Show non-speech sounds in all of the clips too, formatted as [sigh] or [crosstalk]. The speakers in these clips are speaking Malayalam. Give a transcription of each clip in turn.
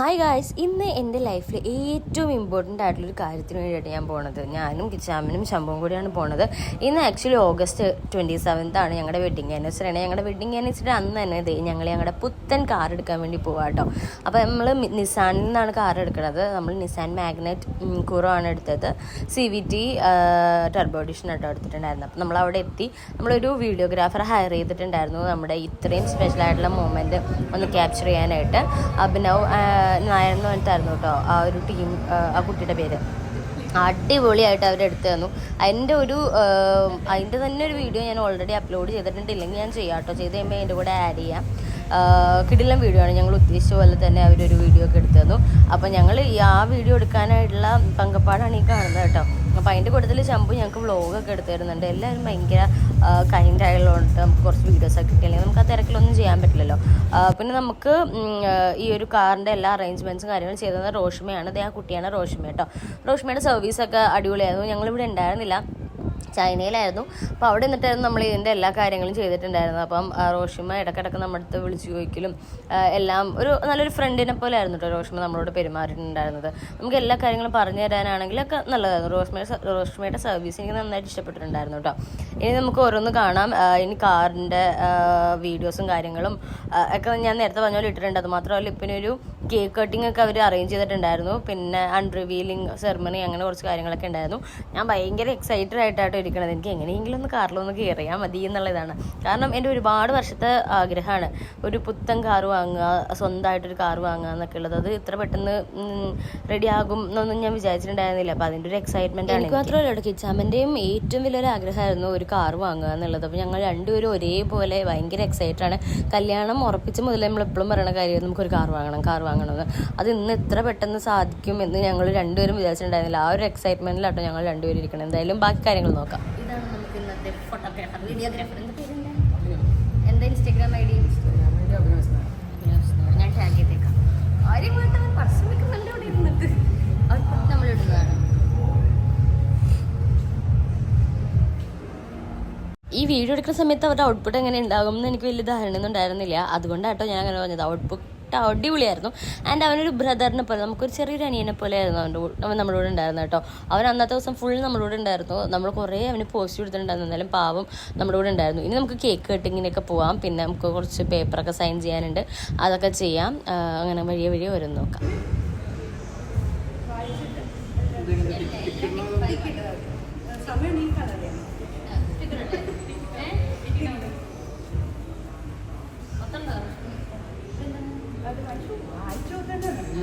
ഹായ് ഗായ്സ് ഇന്ന് എന്റെ ലൈഫിൽ ഏറ്റവും ഇമ്പോർട്ടന്റ് ആയിട്ടുള്ളൊരു കാര്യത്തിന് വേണ്ടിയിട്ട് ഞാൻ പോണത്. ഞാനും കിച്ചാമിനും ശമ്പവും കൂടിയാണ് പോണത്. ഇന്ന് ആക്ച്വലി ഓഗസ്റ്റ് ട്വന്റി സെവൻത്താണ് ഞങ്ങളുടെ വെഡിങ് ആനിവേഴ്സറി ആണ്. ഞങ്ങളുടെ വെഡിങ് ആനിവേഴ്സറി അന്ന് തന്നെ ഞങ്ങൾ ഞങ്ങളുടെ പുത്തൻ കാർ എടുക്കാൻ വേണ്ടി പോവാം കേട്ടോ അപ്പോൾ നമ്മൾ നിസാനിൽ നിന്നാണ് കാർ എടുക്കുന്നത് നമ്മൾ നിസാൻ മാഗ്നറ്റ് കുറോ ആണ് എടുത്തത്. സി വി ടി ടർബോഡിഷൻ കേട്ടോ എടുത്തിട്ടുണ്ടായിരുന്നു. അപ്പോൾ നമ്മൾ അവിടെ എത്തി. നമ്മളൊരു വീഡിയോഗ്രാഫർ ഹയർ ചെയ്തിട്ടുണ്ടായിരുന്നു. നമ്മുടെ ഇത്രയും സ്പെഷ്യൽ ആയിട്ടുള്ള മൂമെന്റ് ഒന്ന് ക്യാപ്ചർ ചെയ്യാനായിട്ട്. അഭിനവ് നായർ എന്ന് പറഞ്ഞിട്ടായിരുന്നു കേട്ടോ ആ ഒരു ടീം ആ കുട്ടിയുടെ പേര്. അടിപൊളിയായിട്ട് അവർ എടുത്തു തന്നു. അതിന്റെ ഒരു അതിന്റെ തന്നെ ഒരു വീഡിയോ ഞാൻ ഓൾറെഡി അപ്ലോഡ് ചെയ്തിട്ടുണ്ട്. ഇല്ലെങ്കിൽ ഞാൻ ചെയ്യാം കേട്ടോ. ചെയ്ത് കഴിയുമ്പോൾ അതിന്റെ കൂടെ ആഡ് ചെയ്യാം. കിടിലം വീഡിയോ ആണ് ഞങ്ങൾ ഉദ്ദേശിച്ച പോലെ തന്നെ അവരൊരു വീഡിയോ ഒക്കെ എടുത്തു തന്നു. അപ്പോൾ ഞങ്ങൾ ഈ ആ വീഡിയോ എടുക്കാനായിട്ടുള്ള പങ്കപ്പാടാണ് ഈ കാണുന്നത് കേട്ടോ. അപ്പോൾ അതിന്റെ കൂട്ടത്തിൽ ചമ്പു ഞങ്ങൾക്ക് വ്ളോഗൊക്കെ എടുത്തു തരുന്നുണ്ട്. എല്ലാവരും ഭയങ്കര കൈൻഡ് ആയതുകൊണ്ട് നമുക്ക് കുറച്ച് വീഡിയോസൊക്കെ കിട്ടിയില്ലെങ്കിൽ നമുക്ക് ആ തിരക്കിലൊന്നും ചെയ്യാൻ പറ്റില്ലല്ലോ. പിന്നെ നമുക്ക് ഈ ഒരു കാറിന്റെ എല്ലാ അറേഞ്ച്മെന്റ്സും കാര്യങ്ങളും ചെയ്തത് റോഷ്മയാണ് അതേ ആ കുട്ടിയാണ് റോഷ്മ കേട്ടോ. റോഷ്മയുടെ സർവീസൊക്കെ അടിപൊളിയായിരുന്നു. ഞങ്ങളിവിടെ ഉണ്ടായിരുന്നില്ല. ചൈനയിലായിരുന്നു. അപ്പോൾ അവിടെ നിന്നിട്ടായിരുന്നു നമ്മൾ ഇതിന്റെ എല്ലാ കാര്യങ്ങളും ചെയ്തിട്ടുണ്ടായിരുന്നത്. അപ്പം റോഷിമ ഇടക്കിടക്ക് നമ്മുടെ അടുത്ത് വിളിച്ചു ചോദിക്കലും എല്ലാം ഒരു നല്ലൊരു ഫ്രണ്ടിനെ പോലെ ആയിരുന്നു കേട്ടോ റോഷിമ നമ്മളോട് പെരുമാറിയിട്ടുണ്ടായിരുന്നത്. നമുക്ക് എല്ലാ കാര്യങ്ങളും പറഞ്ഞു തരാനാണെങ്കിലൊക്കെ നല്ലതായിരുന്നു. റോഷ്മയുടെ റോഷ്മയുടെ സർവീസ് എനിക്ക് നന്നായിട്ട് ഇഷ്ടപ്പെട്ടിട്ടുണ്ടായിരുന്നു കേട്ടോ ഇനി നമുക്ക് ഓരോന്ന് കാണാം. ഇനി കാറിന്റെ വീഡിയോസും കാര്യങ്ങളും ഒക്കെ ഞാൻ നേരത്തെ പറഞ്ഞ പോലെ ഇട്ടിട്ടുണ്ട്. അത് മാത്രമല്ല ഇപ്പം ഒരു കേക്ക് കട്ടിംഗ് ഒക്കെ അവർ അറേഞ്ച് ചെയ്തിട്ടുണ്ടായിരുന്നു. പിന്നെ അൺറിവീലിംഗ് സെറമണി അങ്ങനെ കുറച്ച് കാര്യങ്ങളൊക്കെ ഉണ്ടായിരുന്നു. ഞാൻ ഭയങ്കര എക്സൈറ്റഡ് ആയിട്ടാട്ടോ ഇരിക്കണത്. എനിക്ക് എങ്ങനെയെങ്കിലും ഒന്ന് കാറിലൊന്ന് കയറിയാൽ മതി എന്നുള്ളതാണ്. കാരണം എന്റെ ഒരുപാട് വർഷത്തെ ആഗ്രഹമാണ്. ഒരു പുത്തൻ കാർ വാങ്ങുക സ്വന്തമായിട്ടൊരു കാർ വാങ്ങുക എന്നൊക്കെ ഉള്ളത്. അത് ഇത്ര പെട്ടെന്ന് റെഡി ആകും എന്നൊന്നും ഞാൻ വിചാരിച്ചിട്ടുണ്ടായിരുന്നില്ല. അപ്പോൾ അതിന്റെ ഒരു എക്സൈറ്റ്മെന്റ് ആണ് എനിക്ക് മാത്രമല്ല കിച്ചാമന്റെയും ഏറ്റവും വലിയൊരു ആഗ്രഹമായിരുന്നു ഒരു കാർ വാങ്ങുക എന്നുള്ളത്. അപ്പോൾ ഞങ്ങൾ രണ്ടുപേരും ഒരേപോലെ ഭയങ്കര എക്സൈറ്റഡ് ആണ്. കല്യാണം ഉറപ്പിച്ച മുതൽ നമ്മൾ എപ്പോഴും പറയുന്ന കാര്യം നമുക്കൊരു കാർ വാങ്ങണം കാർ വാങ്ങണമെന്ന് അത് ഇന്ന് എത്ര പെട്ടെന്ന് സാധിക്കും എന്ന് ഞങ്ങൾ രണ്ടുപേരും വിചാരിച്ചിട്ടുണ്ടായിരുന്നില്ല. ആ ഒരു എക്സൈറ്റ്മെന്റിലാട്ടോ ഞങ്ങൾ രണ്ടുപേരും ഇരിക്കണം. എന്തായാലും ബാക്കി കാര്യങ്ങൾ നോക്കാം. ഇതാണ് നമുക്ക് ഇന്നത്തെ ഫോട്ടോഗ്രാഫർ വീഡിയോഗ്രാഫർ എന്താ? ഇൻസ്റ്റാഗ്രാം ഐ ഡി ഞാൻ ടാഗ് ചെയ്തേക്കാം. ആരും ഇരുന്നിട്ട്. ഈ വീഡിയോ എടുക്കുന്ന സമയത്ത് അവരുടെ ഔട്ട്പുട്ട് എങ്ങനെ ഉണ്ടാകും എന്ന് എനിക്ക് വലിയ ധാരണ ഒന്നും ഉണ്ടായിരുന്നില്ല. അതുകൊണ്ടാട്ടോ ഞാൻ അങ്ങനെ പറഞ്ഞത്. ഔട്ട്പുട്ട് അടിപൊളിയായിരുന്നു. ആൻഡ് അവനൊരു ബ്രദറിനെ പോലെ നമുക്കൊരു ചെറിയൊരു അനിയനെ പോലെ ആയിരുന്നു അവന്റെ അവൻ നമ്മളോട് ഉണ്ടായിരുന്നു കേട്ടോ. അവൻ അന്നത്തെ ദിവസം ഫുൾ നമ്മളോട് ഉണ്ടായിരുന്നു. നമ്മൾ കുറേ അവന് പോസ്റ്റ് കൊടുത്തിട്ടുണ്ടായിരുന്നു. എന്നാലും പാവം നമ്മുടെ കൂടെ ഉണ്ടായിരുന്നു. ഇനി നമുക്ക് കേക്ക് കട്ടിങ്ങിനൊക്കെ പോവാം. പിന്നെ നമുക്ക് കുറച്ച് പേപ്പറൊക്കെ സൈൻ ചെയ്യാനുണ്ട്. അതൊക്കെ ചെയ്യാം. അങ്ങനെ വഴിയെ വഴിയെ വരും നോക്കാം.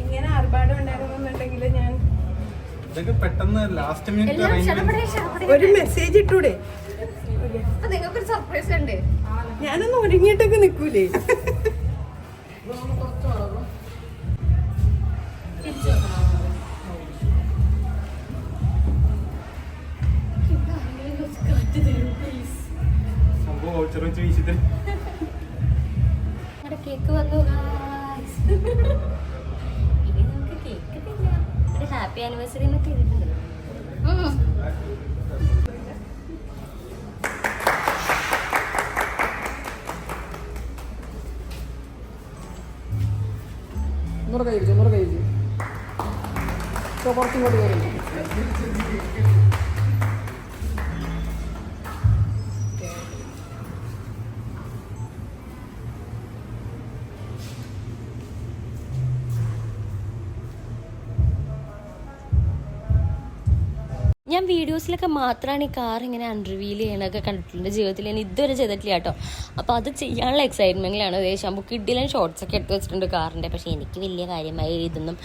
ഇങ്ങനെ ആർഭാടം ഞാൻ ഇതൊക്കെ പെട്ടെന്ന് ലാസ്റ്റ് മിനിറ്റ് ഒരു മെസ്സേജ് ഇട്ടൂടെ? നിങ്ങൾക്കൊരു സർപ്രൈസ് ഉണ്ട്. ഞാനൊന്ന് ഒരുങ്ങിയിട്ടൊക്കെ നിക്കൂലേ? വൗച്ചർ വെച്ച് വീശിട്ട് കേക്ക് വന്നു. ഇനി നമുക്ക് കേക്ക് തിന്നാം ഒരു ഹാപ്പി ആനിവേഴ്സറി എന്നൊക്കെ. ഒന്നുകൂടെ കഴിച്ചു ഒന്നുകൂടെ കഴിച്ചു കുറച്ചിങ്ങോട്ട് കയറി ഞാൻ വീഡിയോസിലൊക്കെ മാത്രമാണ് ഈ കാർ ഇങ്ങനെ അൺറിവീൽ ചെയ്യണതൊക്കെ കണ്ടിട്ടുണ്ട് ജീവിതത്തിൽ ഞാൻ ഇതുവരെ ചെയ്തിട്ടില്ല കേട്ടോ. അപ്പോൾ അത് ചെയ്യാനുള്ള എക്സൈറ്റ്മെന്റിലാണ് ദേശം നമുക്ക് ഇഡിലും ഷോർട്സ് ഒക്കെ എടുത്ത് വെച്ചിട്ടുണ്ട് കാറിന്റെ. പക്ഷേ എനിക്ക് വലിയ കാര്യമായി ഇതൊന്നും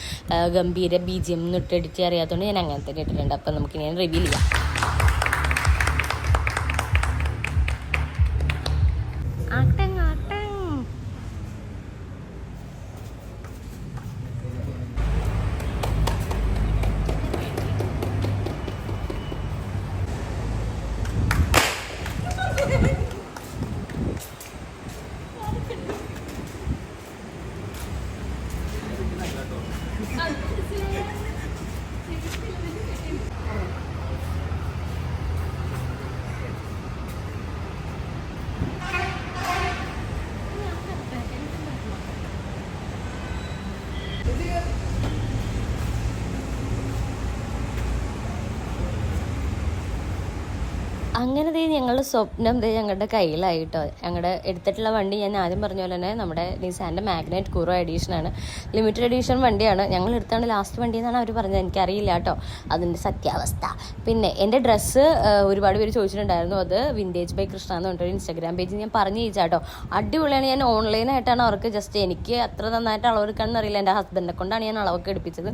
ഗംഭീര ബി ജി എം ഇട്ട് എഡിറ്റ് അറിയാത്തതുകൊണ്ട് ഞാൻ അങ്ങനെ തന്നെ ഇട്ടിട്ടുണ്ട് അപ്പോൾ നമുക്ക് ഞാൻ റിവീൽ ചെയ്യാം. അങ്ങനെ ദേ ഞങ്ങളുടെ സ്വപ്നം ദേ ഞങ്ങളുടെ കയ്യിലായിട്ടോ. ഞങ്ങളുടെ എടുത്തിട്ടുള്ള വണ്ടി ഞാൻ ആദ്യം പറഞ്ഞ പോലെ തന്നെ നമ്മുടെ നിസാന്റെ മാഗ്നറ്റ് കുറോ എഡീഷനാണ് ലിമിറ്റഡ് എഡീഷൻ വണ്ടിയാണ്. ഞങ്ങൾ എടുത്താണ് ലാസ്റ്റ് വണ്ടി എന്നാണ് അവർ പറഞ്ഞത്. എനിക്കറിയില്ല കേട്ടോ. അതിന്റെ സത്യാവസ്ഥ. പിന്നെ എന്റെ ഡ്രസ്സ് ഒരുപാട് പേര് ചോദിച്ചിട്ടുണ്ടായിരുന്നു. അത് വിന്റേജ് ബൈ കൃഷ്ണ എന്ന് പറഞ്ഞിട്ട് ഇൻസ്റ്റാഗ്രാം പേജ് ഞാൻ പറഞ്ഞു ചോദിച്ചാട്ടോ അടിപൊളിയാണ്. ഞാൻ ഓൺലൈനായിട്ടാണ് അവർക്ക് ജസ്റ്റ് എനിക്ക് അത്ര നന്നായിട്ട് അളവെടുക്കാണെന്ന് അറിയില്ല. എന്റെ ഹസ്ബൻഡിനെ കൊണ്ടാണ് ഞാൻ അളവൊക്കെ എടുപ്പിച്ചത്.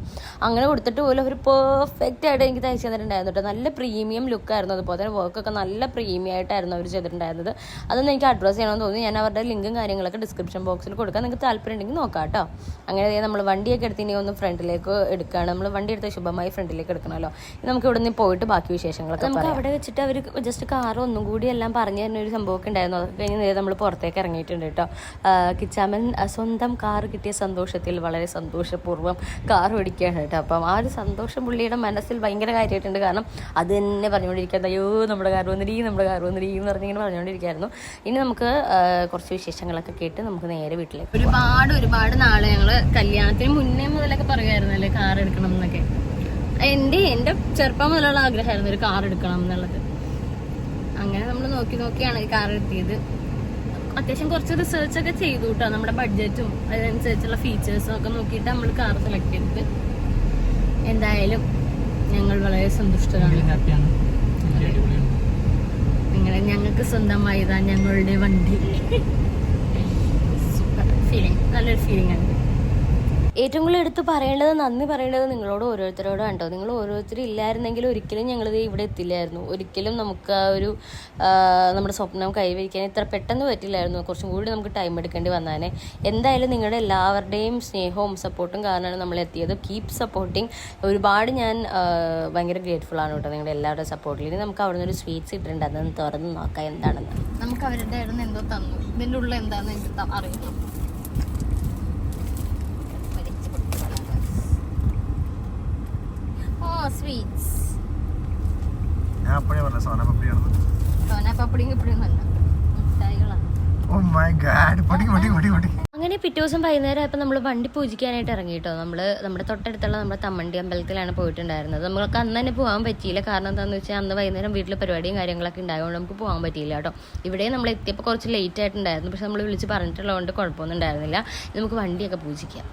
അങ്ങനെ കൊടുത്തിട്ട് പോലും അവർ പെർഫെക്റ്റ് ആയിട്ട് എനിക്ക് തയ്ച്ചു തന്നിട്ടുണ്ടായിരുന്നു കേട്ടോ. നല്ല പ്രീമിയം ലുക്കായിരുന്നു അതുപോലെ തന്നെ വർക്കൊക്കെ നല്ല പ്രീമിയം ആയിട്ടായിരുന്നു അവർ ചെയ്തിട്ടുണ്ടായിരുന്നത്. അതൊന്നും എനിക്ക് അഡ്രസ്സ് ചെയ്യണമെന്ന് തോന്നി. ഞാൻ അവരുടെ ലിങ്കും കാര്യങ്ങളൊക്കെ ഡിസ്ക്രിപ്ഷൻ ബോക്സിൽ കൊടുക്കാം. നിങ്ങൾക്ക് താല്പര്യം ഉണ്ടെങ്കിൽ നോക്കാം കേട്ടോ. അങ്ങനെ നമ്മൾ വണ്ടിയൊക്കെ എടുത്ത് ഇനി ഒന്ന് ഫ്രണ്ടിലേക്ക് എടുക്കുകയാണ്. നമ്മൾ വണ്ടി എടുത്ത് ശുഭമായി ഫ്രണ്ടിലേക്ക് എടുക്കണമല്ലോ. നമുക്ക് ഇവിടെ നിന്ന് പോയിട്ട് ബാക്കി വിശേഷങ്ങളൊക്കെ നമുക്ക് അവിടെ വെച്ചിട്ട് അവർ ജസ്റ്റ് കാർ ഒന്നും കൂടി എല്ലാം പറഞ്ഞു തരുന്ന ഒരു സംഭവമൊക്കെ ഉണ്ടായിരുന്നു. അതൊക്കെ കഴിഞ്ഞ് നേരെ നമ്മൾ പുറത്തേക്ക് ഇറങ്ങിയിട്ടുണ്ട് കേട്ടോ. കിച്ചാമൻ സ്വന്തം കാർ കിട്ടിയ സന്തോഷത്തിൽ വളരെ സന്തോഷപൂർവം കാർ ഓടിക്കുകയാണ് കേട്ടോ. അപ്പം ആ ഒരു സന്തോഷം പുള്ളിയുടെ മനസ്സിൽ ഭയങ്കര കാര്യമായിട്ടുണ്ട്. കാരണം അത് തന്നെ പറഞ്ഞുകൊണ്ടിരിക്കുന്നത് അയ്യോ നമ്മുടെ കാർ വന്നിരീ നമ്മുടെ കാർ വന്നിരീ എന്ന് പറഞ്ഞിങ്ങനെ പറഞ്ഞുകൊണ്ടിരിക്കുകയായിരുന്നു ഇനി നമുക്ക് കുറച്ച് വിശേഷങ്ങളൊക്കെ കേട്ട് നമുക്ക് നേരെ വീട്ടിലേക്ക് ഒരുപാട് ഒരുപാട് നാളെ ഞങ്ങൾ കല്യാണത്തിന് മുന്നേ മുതലൊക്കെ പറയുമായിരുന്നല്ലേ കാർ എടുക്കണം എന്നൊക്കെ. എന്റെ എന്റെ ചെറുപ്പം മുതലുള്ള ആഗ്രഹമായിരുന്നു ഒരു കാർ എടുക്കണം എന്നുള്ളത്. അങ്ങനെ നമ്മൾ നോക്കി നോക്കിയാണ് ഈ കാർ എടുത്തിയത്. അത്യാവശ്യം കുറച്ച് റിസർച്ച് ഒക്കെ ചെയ്തു കേട്ടോ നമ്മുടെ ബഡ്ജറ്റും അതിനനുസരിച്ചുള്ള ഫീച്ചേഴ്സും ഒക്കെ നോക്കിയിട്ട് നമ്മൾ കാർ സെലക്ട് ചെയ്തിട്ട് എന്തായാലും ഞങ്ങൾ വളരെ സന്തുഷ്ടരാണ്. ഹാപ്പിയാണ് നിങ്ങളെ ഞങ്ങൾക്ക് സ്വന്തമായതാണ് ഞങ്ങളുടെ വണ്ടി. [laughs] സൂപ്പർ ഫീലിംഗ് നല്ലൊരു ഫീലിംഗ് ആണ്. ഏറ്റവും കൂടുതൽ എടുത്ത് പറയേണ്ടത് നന്ദി പറയേണ്ടത് നിങ്ങളോട് ഓരോരുത്തരോടും കേട്ടോ. നിങ്ങൾ ഓരോരുത്തരും ഇല്ലായിരുന്നെങ്കിൽ ഒരിക്കലും ഞങ്ങൾ ഇവിടെ എത്തില്ലായിരുന്നു. ഒരിക്കലും നമുക്ക് ആ ഒരു നമ്മുടെ സ്വപ്നം കൈവരിക്കാൻ ഇത്ര പെട്ടെന്ന് പറ്റില്ലായിരുന്നു. കുറച്ചും കൂടി നമുക്ക് ടൈം എടുക്കേണ്ടി വന്നാനെ. എന്തായാലും നിങ്ങളുടെ എല്ലാവരുടെയും സ്നേഹവും സപ്പോർട്ടും കാരണമാണ് നമ്മൾ എത്തിയത്. കീപ് സപ്പോർട്ടിങ് ഒരുപാട് ഞാൻ ഭയങ്കര ഗ്രേറ്റ്ഫുൾ ആണ് കേട്ടോ നിങ്ങളുടെ എല്ലാവരുടെ സപ്പോർട്ടിൽ ഇനി നമുക്ക് അവിടെ നിന്ന് ഒരു സ്വീറ്റ്സ് ഇട്ടിട്ടുണ്ട് അതൊന്ന് തുറന്ന് നോക്കാം എന്താണെന്ന്. നമുക്ക് അവരുടെ എന്തോ തന്നു. ഇതിന്റെ ഉള്ളിൽ എന്താണെന്ന് എനിക്ക് അറിയില്ല ഓ സ്വീറ്റ്സ് ഞാൻ അപ്പോഴേ പറഞ്ഞ സോന സോന പപ്പടിയും ഇപ്പടിയും നല്ല മിഠായികളാണ്. ഓ മൈ ഗാഡ് പൊടി പൊടി പൊടി പൊടി. അങ്ങനെ പിറ്റേ ദിവസം വൈകുന്നേരം ആയപ്പോൾ നമ്മൾ വണ്ടി പൂജിക്കാനായിട്ട് ഇറങ്ങി കേട്ടോ. നമ്മൾ നമ്മുടെ തൊട്ടടുത്തുള്ള നമ്മുടെ തമ്മണ്ടി അമ്പലത്തിലാണ് പോയിട്ടുണ്ടായിരുന്നത്. നമ്മൾക്ക് അന്ന് തന്നെ പോകാൻ പറ്റിയില്ല. കാരണം എന്താണെന്ന് വെച്ചാൽ അന്ന് വൈകുന്നേരം വീട്ടിലെ പരിപാടിയും കാര്യങ്ങളൊക്കെ ഉണ്ടായതുകൊണ്ട് നമുക്ക് പോകാൻ പറ്റിയില്ല കേട്ടോ. ഇവിടെ നമ്മൾ എത്തിയപ്പോൾ കുറച്ച് ലേറ്റ് ആയിട്ടുണ്ടായിരുന്നു. പക്ഷെ നമ്മൾ വിളിച്ച് പറഞ്ഞിട്ടുള്ളതുകൊണ്ട് കുഴപ്പമൊന്നും ഉണ്ടായിരുന്നില്ല. നമുക്ക് വണ്ടിയൊക്കെ പൂജിക്കാം.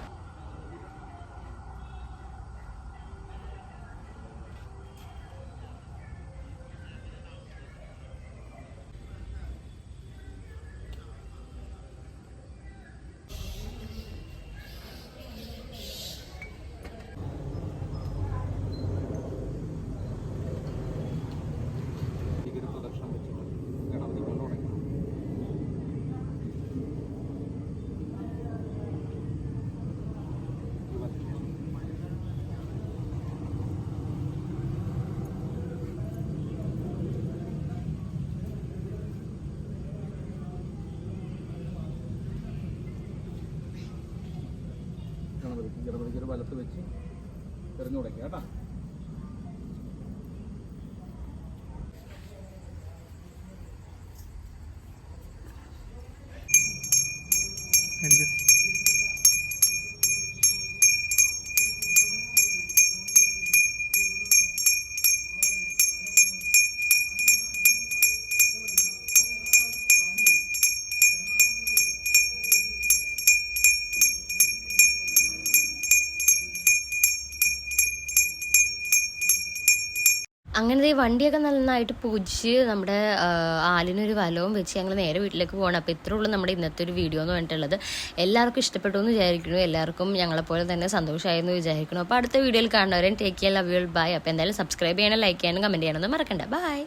ഒരു വലത്ത് വെച്ച് എറിഞ്ഞു തുടങ്ങി. കേട്ടാ? അങ്ങനെ ഈ വണ്ടിയൊക്കെ നന്നായിട്ട് പൂജിച്ച് നമ്മുടെ ആലിനൊരു വലവും വെച്ച് ഞങ്ങൾ നേരെ വീട്ടിലേക്ക് പോകണം അപ്പോൾ ഇത്രേ ഉള്ളൂ നമ്മുടെ ഇന്നത്തെ ഒരു വീഡിയോ എന്ന് പറഞ്ഞിട്ടുള്ളത്. എല്ലാവർക്കും ഇഷ്ടപ്പെട്ടു എന്ന് വിചാരിക്കുന്നു. എല്ലാവർക്കും ഞങ്ങളെപ്പോലെ തന്നെ സന്തോഷമായെന്ന് വിചാരിക്കുന്നു. അപ്പോൾ അടുത്ത വീഡിയോയിൽ കാണുന്നവരെ take care love you bye അപ്പോൾ എന്തായാലും സബ്സ്ക്രൈബ് ചെയ്യണം ലൈക്ക് ചെയ്യാനും കമന്റ് ചെയ്യാനൊന്നും മറക്കണ്ട. ബൈ